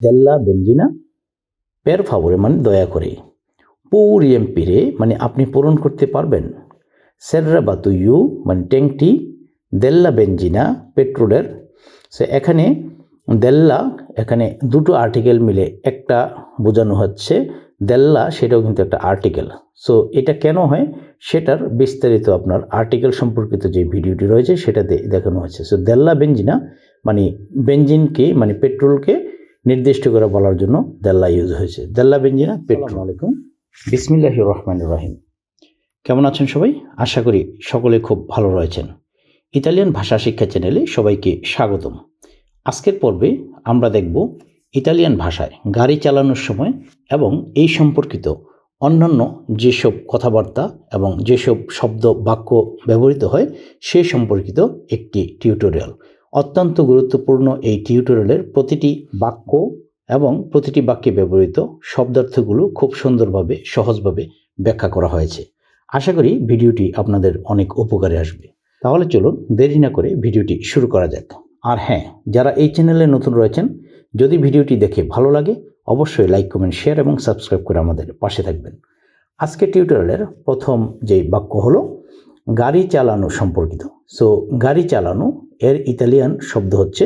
দেল্লা বেঞ্জিনা পের ফাভরে মানে দয়া করে। পুর এমপিরে মানে আপনি পূরণ করতে পারবেন। সেররা বাতু ইউ মানে ট্যাঙ্কটি দেল্লা বেঞ্জিনা পেট্রোলের। সে এখানে দেল্লা, এখানে দুটো আর্টিকেল মিলে একটা বোঝানো হচ্ছে। দেল্লা, সেটাও কিন্তু একটা আর্টিকেল সো এটা কেন হয়? সেটার বিস্তারিত আপনার আর্টিকেল সম্পর্কিত যে ভিডিওটি রয়েছে, সেটাতে দেখানো হয়েছে সো দেল্লা বেঞ্জিনা মানে বেঞ্জিনকে মানে পেট্রোলকে নির্দিষ্ট করে বলার জন্য দেল্লা ইউজ হয়েছে। দেল্লা বেঞ্জিনা পেট্রোল। আলাইকুম। বিসমিল্লাহ রহমান রহিম। কেমন আছেন সবাই? আশা করি সকলে খুব ভালো রয়েছেন। ইতালিয়ান ভাষা শিক্ষা চ্যানেলে সবাইকে স্বাগতম। আজকের পর্বে আমরা দেখব ইতালিয়ান ভাষায় গাড়ি চালানোর সময় এবং এই সম্পর্কিত অন্যান্য যেসব কথাবার্তা এবং যেসব শব্দ বাক্য ব্যবহৃত হয় সে সম্পর্কিত একটি টিউটোরিয়াল। অত্যন্ত গুরুত্বপূর্ণ এই টিউটোরিয়ালের প্রতিটি বাক্য এবং প্রতিটি বাক্যে ব্যবহৃত শব্দার্থগুলো খুব সুন্দরভাবে, সহজভাবে ব্যাখ্যা করা হয়েছে। আশা করি ভিডিওটি আপনাদের অনেক উপকারে আসবে। তাহলে চলুন দেরি না করে ভিডিওটি শুরু করা যাক। আর হ্যাঁ যারা এই চ্যানেলে নতুন রয়েছেন, যদি ভিডিওটি দেখে ভালো লাগে, অবশ্যই লাইক, কমেন্ট, শেয়ার এবং সাবস্ক্রাইব করে আমাদের পাশে থাকবেন। আজকে টিউটোরিয়ালের প্রথম যে বাক্য হলো, গাড়ি চালানো সম্পর্কিত। সো গাড়ি চালানো, এর ইতালিয়ান শব্দ হচ্ছে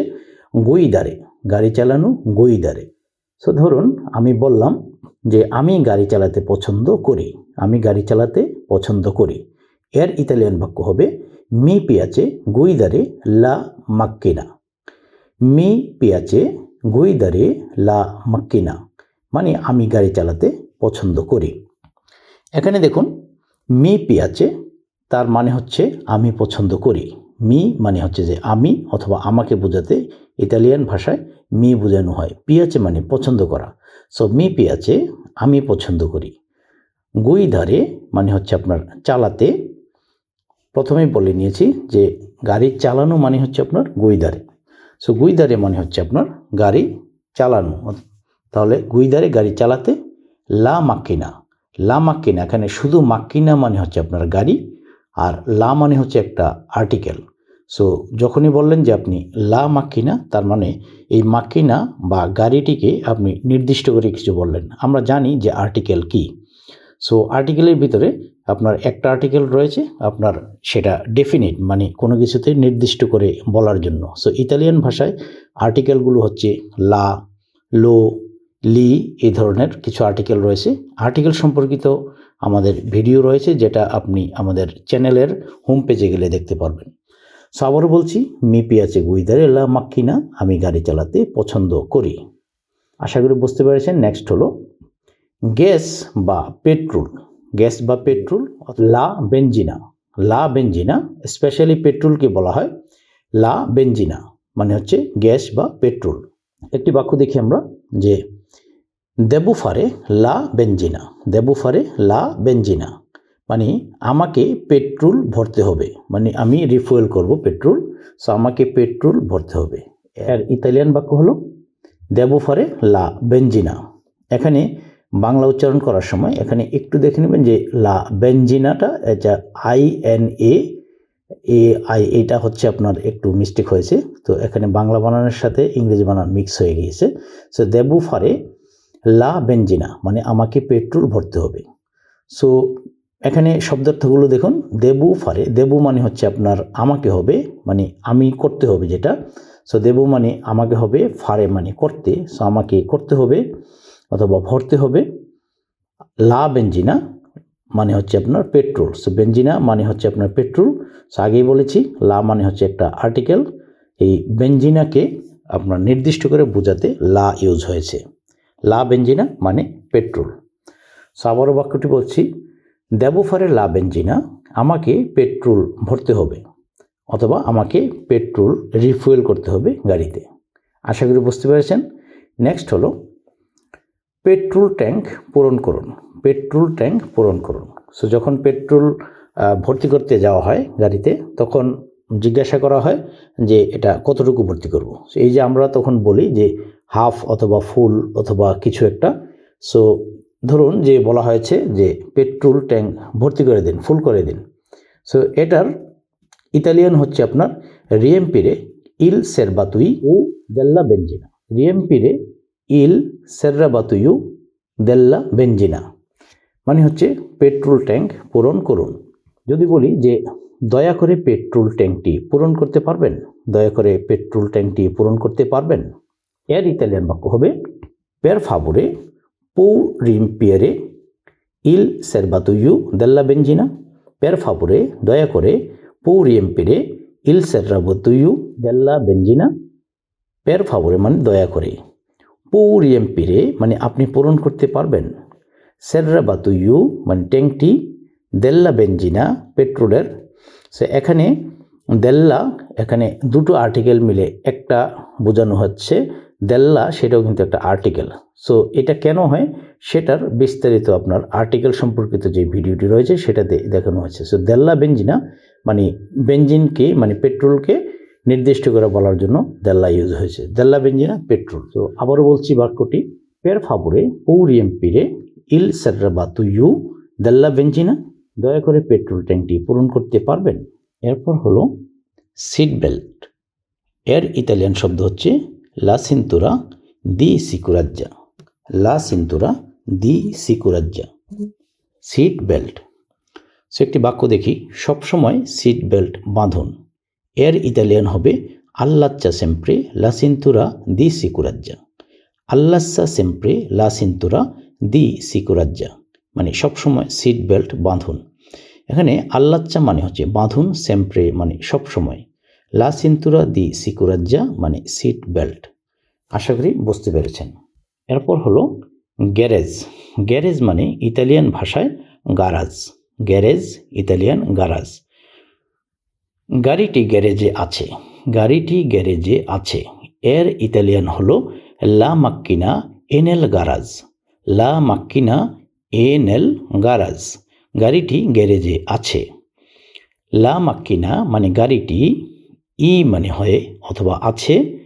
গুইদারে। গাড়ি চালানো, গুইদারে। সো ধরুন, আমি বললাম যে আমি গাড়ি চালাতে পছন্দ করি। আমি গাড়ি চালাতে পছন্দ করি। এর ইতালিয়ান বাক্য হবে মি পিয়াচে গুইদারে লা মাক্কিনা মি পিয়াচে গুইদারে লা মাক্কিনা মানে আমি গাড়ি চালাতে পছন্দ করি। এখানে দেখুন মি পিয়াচে তার মানে হচ্ছে আমি পছন্দ করি। মি মানে হচ্ছে যে আমি অথবা আমাকে বোঝাতে ইতালিয়ান ভাষায় মি বোঝানো হয়। পিয়াচে মানে পছন্দ করা। সো মি পিয়াচে, আমি পছন্দ করি। গুই ধারে মানে হচ্ছে আপনার চালাতে। প্রথমেই বলে নিয়েছি যে গাড়ি চালানো মানে হচ্ছে আপনার গুইদারে সো গুইদারে মানে হচ্ছে আপনার গাড়ি চালানো। তাহলে গুইদারে গাড়ি চালাতে লা মাক্কিনা। লা মাক্কিনা, এখানে শুধু মাক্কিনা মানে হচ্ছে আপনার গাড়ি আর লা মানে হচ্ছে একটা আর্টিকেল সো যখনই বললেন যে আপনি লা মাক্কিনা, তার মানে এই মাক্কিনা বা গাড়িটিকে আপনি নির্দিষ্ট করে কিছু বললেন। আমরা জানি যে আর্টিকেল কি। সো আর্টিকেলের ভিতরে আপনার একটা আর্টিকেল রয়েছে, আপনার সেটা ডেফিনিট মানে কোনো কিছুতে নির্দিষ্ট করে বলার জন্য। সো ইতালিয়ান ভাষায় আর্টিকেলগুলো হচ্ছে লা, লো, লি, এই ধরনের কিছু আর্টিকেল রয়েছে। আর্টিকেল সম্পর্কিত আমাদের ভিডিও রয়েছে, যেটা আপনি আমাদের চ্যানেলের হোম পেজে গেলে দেখতে পারবেন। সো আবারও বলছি মিপি আছে গুইদারে লা মাক্কিনা, আমি গাড়ি চালাতে পছন্দ করি। আশা করি বুঝতে পেরেছেন, নেক্সট হলো গ্যাস বা পেট্রোল। গ্যাস বা পেট্রোল, লা বেঞ্জিনা লা বেঞ্জিনা স্পেশালি পেট্রোলকে বলা হয় লা বেঞ্জিনা মানে হচ্ছে গ্যাস বা পেট্রোল। একটি বাক্য দেখি আমরা, যে দেবুফারে লা বেঞ্জিনা দেবুফারে লা বেঞ্জিনা মানে আমাকে পেট্রোল ভরতে হবে। মানে আমি রিফুয়েল করব পেট্রোল, সো আমাকে পেট্রোল ভরতে হবে। এর ইতালিয়ান বাক্য হলো, দেবুফারে লা বেঞ্জিনা এখানে বাংলা উচ্চারণ করার সময় এখানে একটু দেখে নেবেন যে লা বেঞ্জিনাটা এটা I N A A I, এটা হচ্ছে আপনার একটু মিস্টেক হয়েছে। তো এখানে বাংলা বানানোর সাথে ইংরেজি বানান মিক্স হয়ে গিয়েছে। সো দেবু ফারে লা বেঞ্জিনা মানে আমাকে পেট্রোল ভরতে হবে। সো এখানে শব্দার্থগুলো দেখুন, দেবু ফারে, দেবু মানে হচ্ছে আপনার আমাকে হবে মানে আমি করতে হবে যেটা। সো দেবু মানে আমাকে হবে, ফারে মানে করতে সো আমাকে করতে হবে, অথবা ভরতে হবে। লা বেঞ্জিনা মানে হচ্ছে আপনার পেট্রোল সো বেঞ্জিনা মানে হচ্ছে আপনার পেট্রোল। সো আগেই বলেছি, লা মানে হচ্ছে একটা আর্টিকেল, এই বেঞ্জিনাকে আপনার নির্দিষ্ট করে বোঝাতে লা ইউজ হয়েছে। লা বেঞ্জিনা মানে পেট্রোল। সো আবারও বাক্যটি বলছি, দেবফারে লা বেঞ্জিনা আমাকে পেট্রোল ভরতে হবে অথবা আমাকে পেট্রোল রিফুয়েল করতে হবে গাড়িতে। আশা করি বুঝতে পেরেছেন। নেক্সট হলো, পেট্রোল ট্যাঙ্ক পূরণ করুন। পেট্রোল ট্যাঙ্ক পূরণ করুন। সো যখন পেট্রোল ভর্তি করতে যাওয়া হয় গাড়িতে, তখন জিজ্ঞাসা করা হয় যে এটা কতটুকু ভর্তি করব। এই যে আমরা তখন বলি যে হাফ অথবা ফুল অথবা কিছু একটা। সো ধরুন যে বলা হয়েছে যে পেট্রোল ট্যাঙ্ক ভর্তি করে দিন, ফুল করে দিন। সো এটার ইতালিয়ান হচ্ছে আপনার রিয়েম্পিরে ইল সেরবাতুই ও দেল্লা বেঞ্জিনা। রিয়েম্পিরে ইল সেররাবাতুয়ু দেল্লা বেঞ্জিনা। মানে হচ্ছে পেট্রোল ট্যাঙ্ক পূরণ করুন। যদি বলি যে দয়া করে পেট্রোল ট্যাঙ্কটি পূরণ করতে পারবেন? দয়া করে পেট্রোল ট্যাঙ্কটি পূরণ করতে পারবেন? এর ইতালিয়ান বাক্য হবে পের ফাবুরে পৌ রিম্পিয়ারে ইল সেরবাতুয়ু দেল্লা বেঞ্জিনা পের ফাবুরে দয়া করে পৌ রিম্পিরে ইল সেরবাতুয়ু দেল্লা বেঞ্জিনা পের ফাবুরে মানে দয়া করে। পৌ রিম্পিরে মানে আপনি পূরণ করতে পারবেন। সেররা বাতুইউ মানে ট্যাঙ্কটি দেল্লা বেঞ্জিনা পেট্রোলের। সে এখানে দেল্লা এখানে দুটো আর্টিকেল মিলে একটা বোঝানো হচ্ছে। দেল্লা, সেটাও কিন্তু একটা আর্টিকেল সো এটা কেন হয়? সেটার বিস্তারিত আপনার আর্টিকেল সম্পর্কিত যে ভিডিওটি রয়েছে সেটাতে দেখানো হয়েছে। সো দেল্লা বেঞ্জিনা মানে বেঞ্জিনকে মানে পেট্রোলকে নির্দিষ্ট করে বলার জন্য দেল্লা ইউজ হয়েছে। দেল্লা বেঞ্জিনা পেট্রোল তো আবারও বলছি বাক্যটি। পের ফাবুরে পৌরিএমপিরে ইল সেট্রাবা তু ইউ, দেল্লা বেঞ্জিনা দয়া করে পেট্রোল ট্যাঙ্কটি পূরণ করতে পারবেন? এরপর হলো সিট বেল্ট এর ইতালিয়ান শব্দ হচ্ছে লা সিন্তুরা দি সিকুরাজ্জা। লা সিন্তুরা দি সিকুরাজ্জা। Seat belt. সে একটি বাক্য দেখি। সবসময় সিট বেল্ট বাঁধুন। এর ইতালিয়ান হবে আল্লাচ্চা সেম্প্রে, লা সিন্তুরা দি সিকুরাজ্জা। আল্লাচ্চা সেম্প্রে, লা সিন্তুরা দি সিকুরাজ্জা। মানে সবসময় সিট বেল্ট বাঁধুন। এখানে আল্লাচ্চা মানে হচ্ছে বাঁধুন, সেম্প্রে মানে সবসময় লা সিন্তুরা দি সিকুরাজ্জা মানে সিট বেল্ট। আশা করি বুঝতে পেরেছেন। এরপর হলো গ্যারেজ। গ্যারেজ মানে ইতালিয়ান ভাষায় গারাজ। Garage, Italian garage. গাড়িটি গ্যারেজে আছে। গাড়িটি গ্যারেজে আছে। এর ইতালিয়ান হলো লা মাক্কিনা এনেল গারাজ। লা মাক্কিনা এনেল গারাজ। গাড়িটি গ্যারেজে আছে। লা মাক্কিনা মানে গাড়িটি ই মানে হয় অথবা আছে।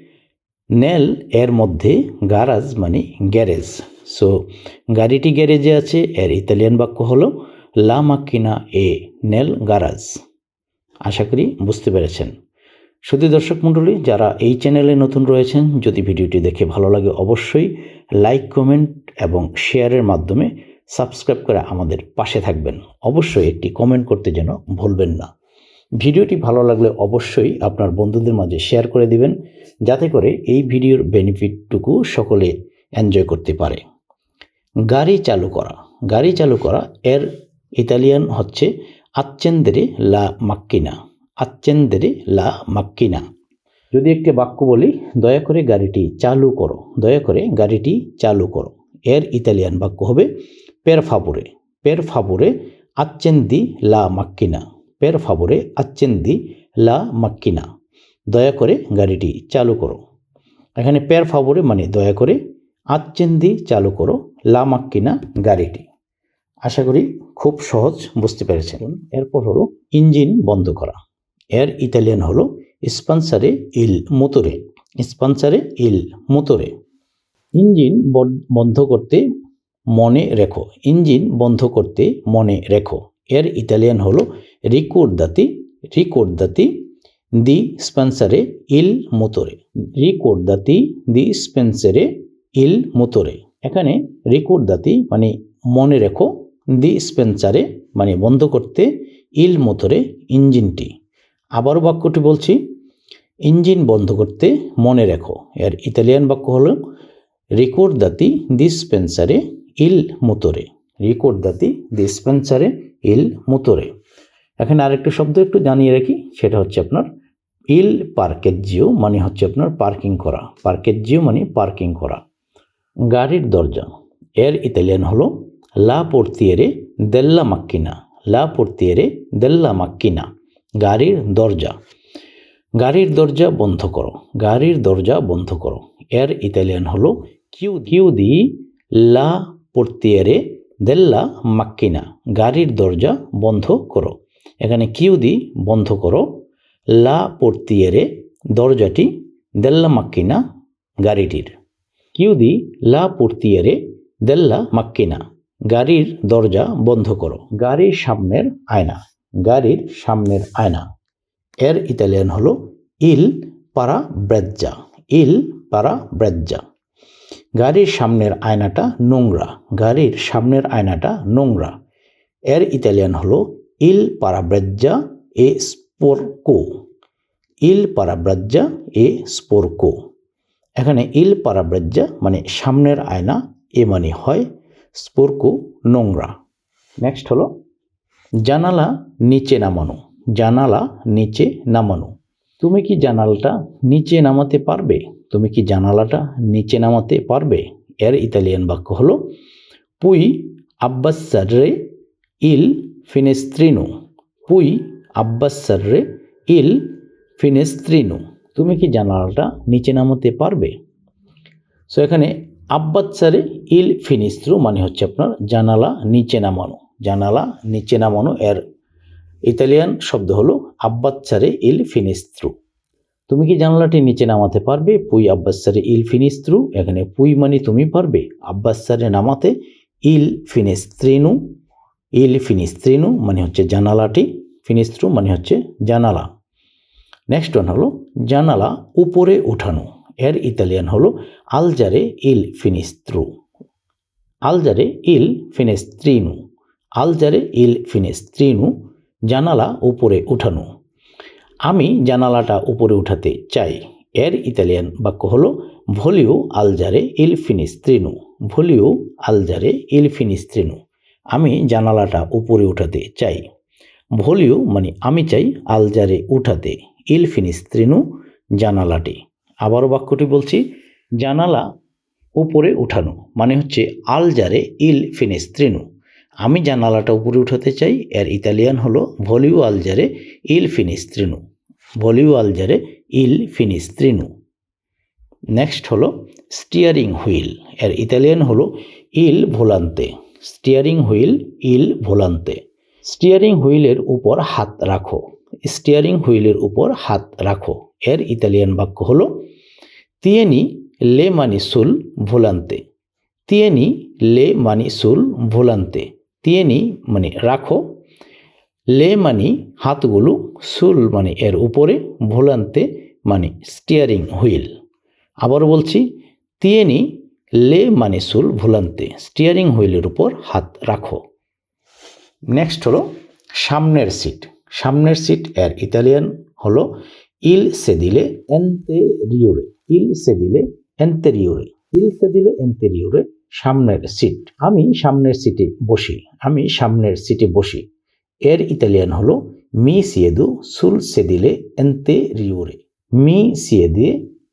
নেল এর মধ্যে গারাজ মানে গ্যারেজ। সো গাড়িটি গ্যারেজে আছে, এর ইতালিয়ান বাক্য হলো, লা মাকিনা এ নেল গারাজ। আশা করি বুঝতে পেরেছেন। শুধু দর্শক মণ্ডলী, যারা এই চ্যানেলে নতুন রয়েছেন, যদি ভিডিওটি দেখে ভালো লাগে, অবশ্যই লাইক, কমেন্ট এবং শেয়ারের মাধ্যমে সাবস্ক্রাইব করে আমাদের পাশে থাকবেন। অবশ্যই একটি কমেন্ট করতে যেন ভুলবেন না। ভিডিওটি ভালো লাগলে অবশ্যই আপনার বন্ধুদের মাঝে শেয়ার করে দিবেন, যাতে করে এই ভিডিওর বেনিফিটটুকু সকলে এনজয় করতে পারে। গাড়ি চালু করা। গাড়ি চালু করা, এর ইতালিয়ান হচ্ছে আচ্চেন্দেরে লা মাক্কিনা আচ্চেন্দেরে লা মাক্কিনা যদি একটি বাক্য বলি, দয়া করে গাড়িটি চালু করো, দয়া করে গাড়িটি চালু করো এর ইতালিয়ান বাক্য হবে পের ফাবুরে পের ফাবুরে আচ্চেন্দি লা মাক্কিনা পের ফাবুরে আচ্চেন্দি লা মাক্কিনা দয়া করে গাড়িটি চালু করো। এখানে পের ফাবুরে মানে দয়া করে। আচ্চেন্দি চালু করো লা মাক্কিনা গাড়িটি। আশা করি খুব সহজ বুঝতে পেরেছেন। এরপর হলো ইঞ্জিন বন্ধ করা। এর ইতালিয়ান হলো স্পন্সারে ইল মোতরে। স্পন্সারে ইল মোতরে। ইঞ্জিন বন্ধ করতে মনে রেখো। ইঞ্জিন বন্ধ করতে মনে রেখো। এর ইতালিয়ান হলো রিকোর্দাতি দি স্পেন্সারে ইল মোতরে রিকোর্দাতি দি স্পেন্সারে ইল মোতরে। এখানে রিকোর্দাতি মানে মনে রেখো, দি স্পেন্সারে মানে বন্ধ করতে ইল মোতরে ইঞ্জিনটি। আবারও বাক্যটি বলছি, ইঞ্জিন বন্ধ করতে মনে রেখো। এর ইতালিয়ান বাক্য হলো রিকোর্দাতি দি স্পেন্সারে ইল মোতরে রিকোর্দাতি দি স্পেন্সারে ইল মোতরে। এখানে আরেকটা শব্দ একটু জানিয়ে রাখি, সেটা হচ্ছে আপনার ইল পার্কেজিও মানে হচ্ছে আপনার পার্কিং করা। পার্কেজিও মানে পার্কিং করা। গাড়ির দরজা। এর ইতালিয়ান হলো, লা পর্তিয়েরে দেল্লা মাক্কিনা। লা পর্তিয়েরে দেল্লা মাক্কিনা। গাড়ির দরজা। গাড়ির দরজা বন্ধ করো। গাড়ির দরজা বন্ধ করো। এর ইতালিয়ান হলো কিউ কিউ দি লা পর্তিয়েরে দেল্লা মাক্কিনা। গাড়ির দরজা বন্ধ করো। এখানে কিউ দি বন্ধ করো। লা পর্তিয়েরে দরজাটি দেল্লা মাক্কিনা গাড়িটির। কিউ দি লা পর্তিয়েরে দেল্লা মাক্কিনা গাড়ির দরজা বন্ধ করো। গাড়ির সামনের আয়না, গাড়ির সামনের আয়না। এর ইতালিয়ান হলো ইল পারা ব্রেজ্জা, ইল পারা ব্রেজ্জা। গাড়ির সামনের আয়নাটা নোংরা, গাড়ির সামনের আয়নাটা নোংরা। এর ইতালিয়ান হলো ইল পারাব্রাজ্জা এ স্পোরকো ইল পারাব্রাজ্জা এ স্পোরকো এখানে ইল পারাব্রাজ্জা মানে সামনের আয়না, এ মানে হয় স্পোরকো নোংরা। নেক্সট হলো, জানালা নিচে নামানো। জানালা নিচে নামানো। তুমি কি জানালাটা নিচে নামাতে পারবে? তুমি কি জানালাটা নিচে নামাতে পারবে? এর ইতালিয়ান বাক্য হলো পুই আব্বাসারে ইল ফিনেস্ত্রিনো। পুই আব্বাস আব্বাসারে ইল ফিনেস্ত্রিনো। তুমি কি জানালাটা নিচে নামাতে পারবে? সো এখানে আব্বাসারে ইল ফিনিস্ত্রু মানে হচ্ছে আপনার জানালা নিচে নামানো। জানালা নিচে নামানো এর ইতালিয়ান শব্দ হলো আব্বাচ্চারে ইল ফিনিস্ত্রু। তুমি কি জানালাটি নিচে নামাতে পারবে? পুই আব্বাসারে ইল ফিনিস্ত্রু। এখানে পুই মানে তুমি পারবে। আব্বাসারে নামাতে ইল ফিনিস্ত্রিনু। ইল ফিনিস্ত্রিনু মানে হচ্ছে জানালাটি ফিনিস্ত্রু মানে হচ্ছে জানালা নেক্সট ওয়ান হলো জানালা উপরে উঠানো এর ইতালিয়ান হলো আলজারে ইল ফিনিস্ত্রু আলজারে ইল ফিনেস্ত্রিনু আলজারে ইল ফিনেস্ত্রিনু জানালা উপরে উঠানো আমি জানালাটা উপরে উঠাতে চাই এর ইতালিয়ান বাক্য হলো ভলিও আলজারে ইল ফিনিস্ত্রিনু ভলিও আলজারে ইল ফিনিস্ত্রিনু আমি জানালাটা উপরে উঠাতে চাই। ভলিও মানে আমি চাই আলজারে উঠাতে। ইল ফিনিস্ত্রিনু জানালাটি। আবারও বাক্যটি বলছি, জানালা উপরে উঠানো মানে হচ্ছে আলজারে ইল ফিনিস্ত্রিনু আমি জানালাটা উপরে উঠাতে চাই, এর ইতালিয়ান হলো ভলিউ আলজারে ইল ফিনিস্ত্রিনু ভলিউ আলজারে ইল ফিনিস্ত্রিনু নেক্সট হলো স্টিয়ারিং হুইল, এর ইতালিয়ান হলো ইল ভোলান্তে। স্টিয়ারিং হুইল, ইল, ভোলান্তে। স্টিয়ারিং হুইলের উপর হাত রাখো। স্টিয়ারিং হুইলের উপর হাত রাখো। এর ইতালিয়ান বাক্য হল, তিয়েনি লে মানি সুল ভোলান্তে। তিয়েনি লে মানি সুল ভোলান্তে। তিয়েনি মানে রাখো। লে মানি হাতগুলো সুল মানে এর উপরে, ভোলান্তে মানে স্টিয়ারিং হুইল। আবার বলছি, তিয়েনি লে মানে সুল ভোলান্তে স্টিয়ারিং হুইলের উপর হাত রাখো। নেক্সট হলো সামনের সিট সামনের সিট এর ইতালিয়ান হলো ইল সেদিলে এন্তেরিওরে। ইল সেদিলে এন্তেরিওরে। ইল সেদিলে এন্তেরিওরে সামনের সিট আমি সামনের সিটে বসি। আমি সামনের সিটে বসি। এর ইতালিয়ান হলো মি সিয়েদু সুল সেদিলে এন্তেরিওরে। মি সিয়েদে,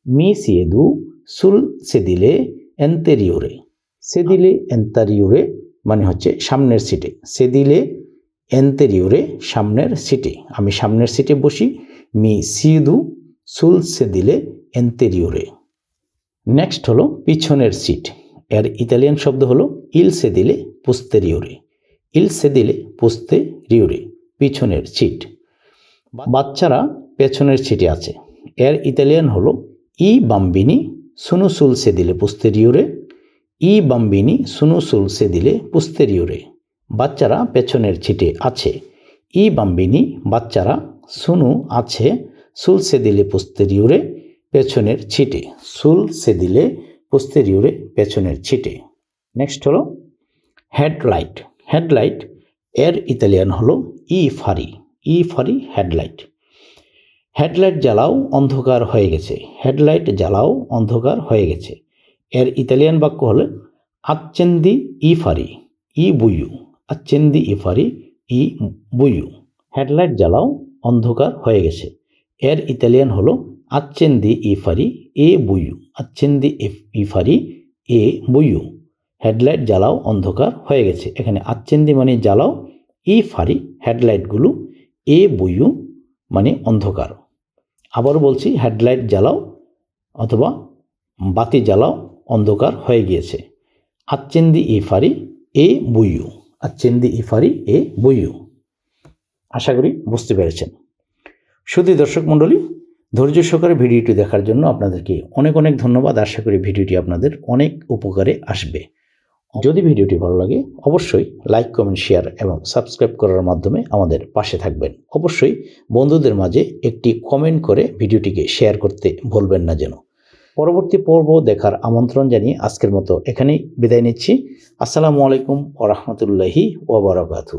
মি সিয়েদু সুল সেদিলে এন্তেরিওরে। সেদিলে এন্তারিওরে মানে হচ্ছে সামনের সিটে। সেদিলে এন্তেরিওরে সামনের সিটে। আমি সামনের সিটে বসি, মি সিয়েদু সুল সেদিলে এন্তেরিওরে। নেক্সট হলো পিছনের সিট। এর ইতালিয়ান শব্দ হলো ইল সেদিলে পোস্তেরিওরে। ইল সেদিলে পোস্তেরিওরে, পিছনের সিট। বাচ্চারা পেছনের সিটে আছে। এর ইতালিয়ান হলো ই বাম্বিনি সুনু সুল সেদিলে পোস্তেরিওরে ই বাম্বিনি সুনু সুল সেদিলে পোস্তেরিওরে বাচ্চারা পেছনের ছিটে আছে ই বাম্বিনি বাচ্চারা সুনু আছে সুল সেদিলে পোস্তেরিওরে পেছনের ছিটে সুল সেদিলে পোস্তেরিওরে পেছনের ছিটে নেক্সট হলো হেডলাইট। হেডলাইট এর ইতালিয়ান হলো ই ফারি। ই ফারি হেডলাইট। হেডলাইট জ্বালাও, অন্ধকার হয়ে গেছে। হেডলাইট জ্বালাও, অন্ধকার হয়ে গেছে। এর ইতালিয়ান বাক্য হলো আচ্চেন্দি ই ফারি, ই বুয়ু আচ্চেন্দি ই ফারি, ই বুয়ু। হেডলাইট জ্বালাও, অন্ধকার হয়ে গেছে। এর ইতালিয়ান হলো আচ্চেন্দি ই ফারি, এ বুয়ু আচ্চেন্দি ই ফারি, এ বুয়ু। হেডলাইট জ্বালাও, অন্ধকার হয়ে গেছে। এখানে আচ্চেন্দি মানে জ্বালাও, ই ফারি হেডলাইটগুলো এ বুয়ু মানে অন্ধকার। আবার বলছি, হেডলাইট জ্বালাও অথবা বাতি জ্বালাও, অন্ধকার হয়ে গিয়েছে। আচ্চেন্দি ই ফারি এ বুয়ু। আচ্চেন্দি ই ফারি এ বুয়ু। আশা করি বুঝতে পেরেছেন। শুধু দর্শক মণ্ডলী, ধৈর্য সহকারে ভিডিওটি দেখার জন্য আপনাদেরকে অনেক অনেক ধন্যবাদ। আশা করি ভিডিওটি আপনাদের অনেক উপকারে আসবে। যদি ভিডিওটি ভালো লাগে, অবশ্যই লাইক কমেন্ট শেয়ার এবং সাবস্ক্রাইব করার মাধ্যমে আমাদের পাশে থাকবেন। অবশ্যই বন্ধুদের মাঝে একটি কমেন্ট করে ভিডিওটিকে শেয়ার করতে ভুলবেন না যেন। পরবর্তী পর্ব দেখার আমন্ত্রণ জানিয়ে আজকের মতো এখানেই বিদায় নিচ্ছি। আসসালামু আলাইকুম ওরহমতুল্লাহি ওবরাকাতু